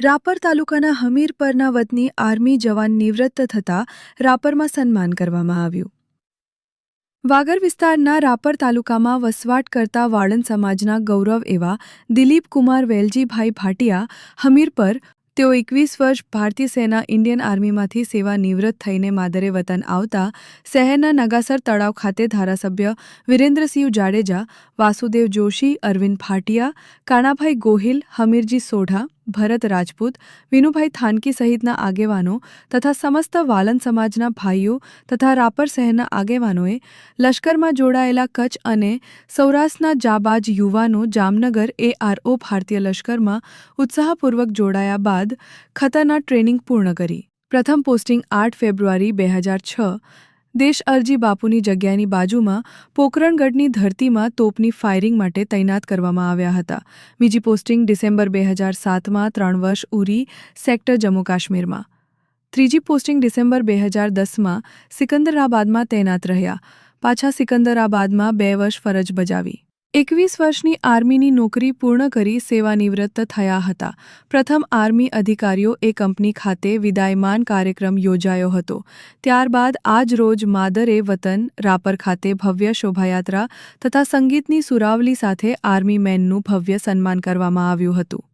રાપર તાલુકાના હમીરપરના વતની આર્મી જવાન નિવૃત્ત થતા રાપરમાં સન્માન કરવામાં આવ્યું. વાગર વિસ્તારના રાપર તાલુકામાં વસવાટ કરતા વાળંદ સમાજના ગૌરવ એવા દિલીપ કુમાર વેલજીભાઈ ભાટિયા હમીરપર તેઓ એકવીસ વર્ષ ભારતીય સેના ઇન્ડિયન આર્મીમાંથી સેવા નિવૃત્ત થઈને માદરે વતન આવતા શહેરના નગાસર તળાવ ખાતે ધારાસભ્ય વિરેન્દ્રસિંહ જાડેજા, વાસુદેવ જોશી, અરવિંદ ભાટિયા, કાણાભાઈ ગોહિલ, હમીરજી સોઢા ભરત રાજપૂત, વિનુભાઈ થાનકી સહિતના આગેવાનો તથા સમસ્ત વાલન સમાજના ભાઈઓ તથા રાપર શહેરના આગેવાનોએ લશ્કરમાં જોડાયેલા કચ્છ અને સૌરાષ્ટ્રના જાબાજ યુવાનો જામનગર એઆરઓ ભારતીય લશ્કરમાં ઉત્સાહપૂર્વક જોડાયા બાદ ખતરના ટ્રેનિંગ પૂર્ણ કરી. પ્રથમ પોસ્ટિંગ આઠ ફેબ્રુઆરી બે હજાર છ દેશ અરજી બાપુની જગ્યાની બાજુમાં પોકરણગઢની ધરતીમાં તોપની ફાયરિંગ માટે તૈનાત કરવામાં આવ્યા હતા. બીજી પોસ્ટિંગ ડિસેમ્બર બે હજાર સાતમાં ત્રણ વર્ષ ઉરી સેક્ટર જમ્મુ કાશ્મીરમાં. ત્રીજી પોસ્ટિંગ ડિસેમ્બર બે હજાર દસમાં સિકંદરાબાદમાં તૈનાત રહ્યા. પાછા સિકંદરાબાદમાં બે વર્ષ ફરજ બજાવી. એકવીસ વર્ષની આર્મીની નોકરી પૂર્ણ કરી સેવાનિવૃત્ત થયા હતા. પ્રથમ આર્મી અધિકારીઓ એ કંપની ખાતે વિદાયમાન કાર્યક્રમ યોજાયો હતો. ત્યારબાદ આજ રોજ માદરે વતન રાપર ખાતે ભવ્ય શોભાયાત્રા તથા સંગીતની સુરાવલી સાથે આર્મી મેનનું ભવ્ય સન્માન કરવામાં આવ્યું હતું.